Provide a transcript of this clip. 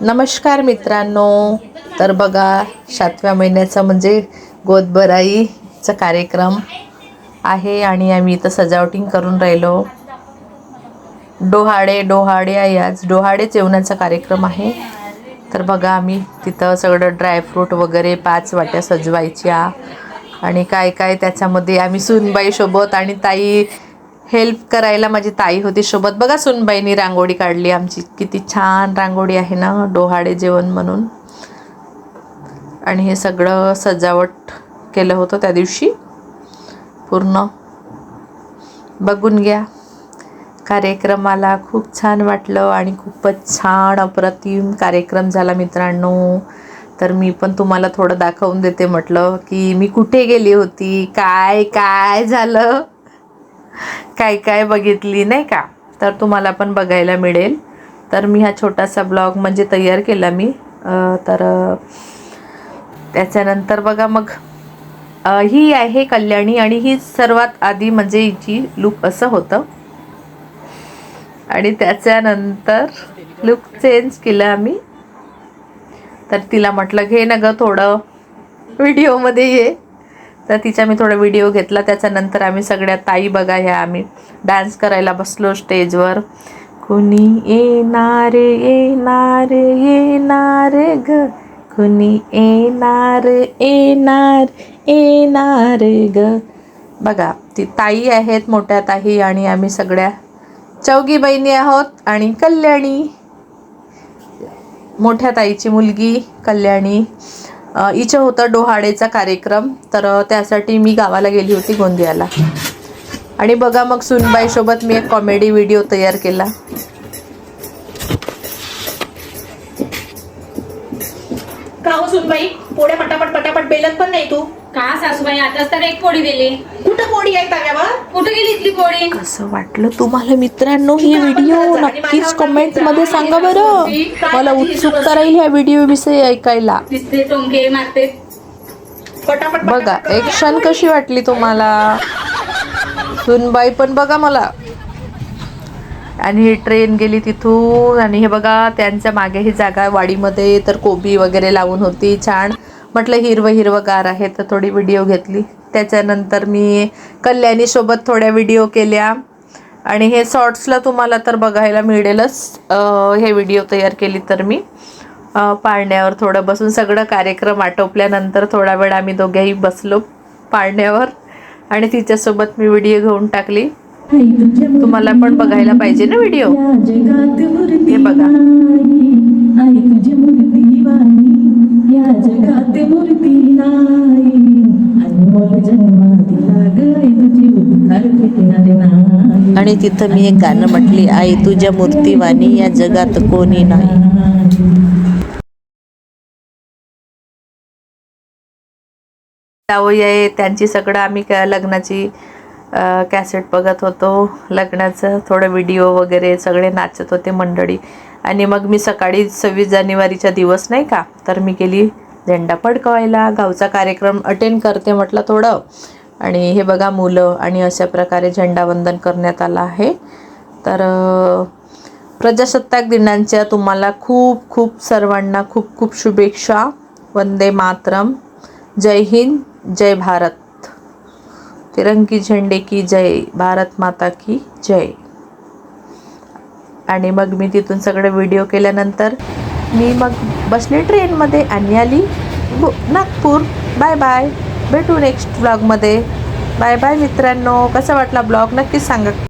नमस्कार मित्रांनो. तर बघा सातव्या महिन्याचा म्हणजे गोदबराईचा कार्यक्रम आहे आणि आम्ही इथं सजावटिंग करून राहिलो. डोहाडे डोहाडे आहे आज. डोहाडे जेवणाचा कार्यक्रम आहे. तर बघा आम्ही तिथं सगळं ड्रायफ्रूट वगैरे पाच वाट्या सजवायच्या. आणि काय काय त्याच्यामध्ये आम्ही सुनबाईसोबत आणि ताई हेल्प करायला माझी ताई होती सोबत. बघा सुनबाईनी रांगोळी काढली आमची. किती छान रांगोळी आहे ना डोहाडे जेवण म्हणून. आणि हे सगळं सजावट केलं होतं त्या दिवशी. पूर्ण. बघून घ्या. कार्यक्रमाला खूप छान वाटलं आणि खूपच छान अप्रतिम कार्यक्रम झाला मित्रांनो. तर मी पण तुम्हाला थोडं दाखवून देते म्हटलं की मी कुठे गेली होती? काय काय झालं? काय काय बघितली नाही का? तर तुम्हाला पण बघायला मिळेल. तर मी हा छोटासा ब्लॉग म्हणजे तयार केला मी. तर त्याच्यानंतर बघा मग. ही आहे कल्याणी आणि ही सर्वात आधी म्हणजे हिची लुक असं होतं. आणि त्याच्यानंतर लुक चेंज केलं आम्ही. तर तिला म्हटलं घे ना गं थोडं. व्हिडिओमध्ये ये. तर तिचा मी थोडा व्हिडिओ घेतला. त्याच्यानंतर आम्ही सगळ्या ताई बघा ह्या आम्ही डान्स करायला बसलो स्टेजवर कुणी येणार येणार येणार ग. कुणी येणार येणार येणार ग. बघा ती ताई आहेत मोठ्या ताई आणि आम्ही सगळ्या चौघी बहिणी आहोत आणि कल्याणी. मोठ्या ताईची मुलगी कल्याणी. इच्छा होतं डोहाडेचा कार्यक्रम. तर त्यासाठी मी गावाला गेली होती गोंदियाला. आणि बघा मग सुनबाईसोबत मी एक कॉमेडी व्हिडिओ तयार केला. का हो सुनबाई? पोळ्या पटापट पटापट बेलत पण नाही तू? का सासूबाई? आताच तर एक पोळी दिली. कुठं पोळी आहे तव्यावर कुठे गेली इथली पोळी? कसं वाटलं तुम्हाला मित्रांनो ही व्हिडिओ नक्कीच कमेंटमध्ये सांगा बरं. मला उत्सुकता राहील ह्या व्हिडिओ विषयी ऐकायला. दिसते टोंके मारते. पटापट बघा एक्शन कशी वाटली तुम्हाला? सुनबाई पण बघा मला. आणि ही ट्रेन गेली तिथून. आणि हे बघा त्यांच्या मागे ही जागा वाडीमध्ये तर कोबी वगैरे लावून होती छान. म्हटलं हिरवं हिरवं गार आहे तर थोडी व्हिडिओ घेतली. त्याच्यानंतर मी कल्याणीसोबत थोड्या व्हिडिओ केल्या. आणि हे शॉर्ट्सला तुम्हाला तर बघायला मिळेलच. हे व्हिडिओ तयार केली तर मी. पाळण्यावर थोडं बसून सगळं कार्यक्रम आटोपल्यानंतर थोडा वेळ आम्ही दोघेही बसलो पाळण्यावर. आणि तिच्यासोबत मी व्हिडिओ घेऊन टाकली. तुम्हाला पण बघायला पाहिजे ना व्हिडिओ हे बघा. आणि तिथं मी एक गाणं म्हटली आई तुझ्या मूर्तीवाणी या जगात कोणी नाही. जावई आहे त्यांची सगळं आम्ही का लग्नाची कॅसेट बघत होतो. लग्नाचं थोडं व्हिडिओ वगैरे सगळे नाचत होते मंडळी. आणि मग मी सकाळी सव्वीस जानेवारीचा दिवस नाही का तर मी गेली झेंडा फडकवायला. गावचा कार्यक्रम अटेंड करते म्हटलं थोडं. आणि हे बघा मुलं आणि अशा प्रकारे झेंडावंदन करण्यात आलं आहे. तर प्रजासत्ताक दिनांच्या तुम्हाला खूप खूप सर्वांना खूप खूप शुभेच्छा. वंदे मातरम. जय हिंद जय भारत. तिरंगी झेंडे की जय भारत माता की जय. आणि मग मी तिथून सगळं व्हिडिओ केल्यानंतर मी मग बसले ट्रेनमध्ये आणि आली नागपूर. Bye bye. भेटू नेक्स्ट ब्लॉगमध्ये बाय बाय मित्रांनो. कसा वाटला ब्लॉग? नक्कीच सांगा.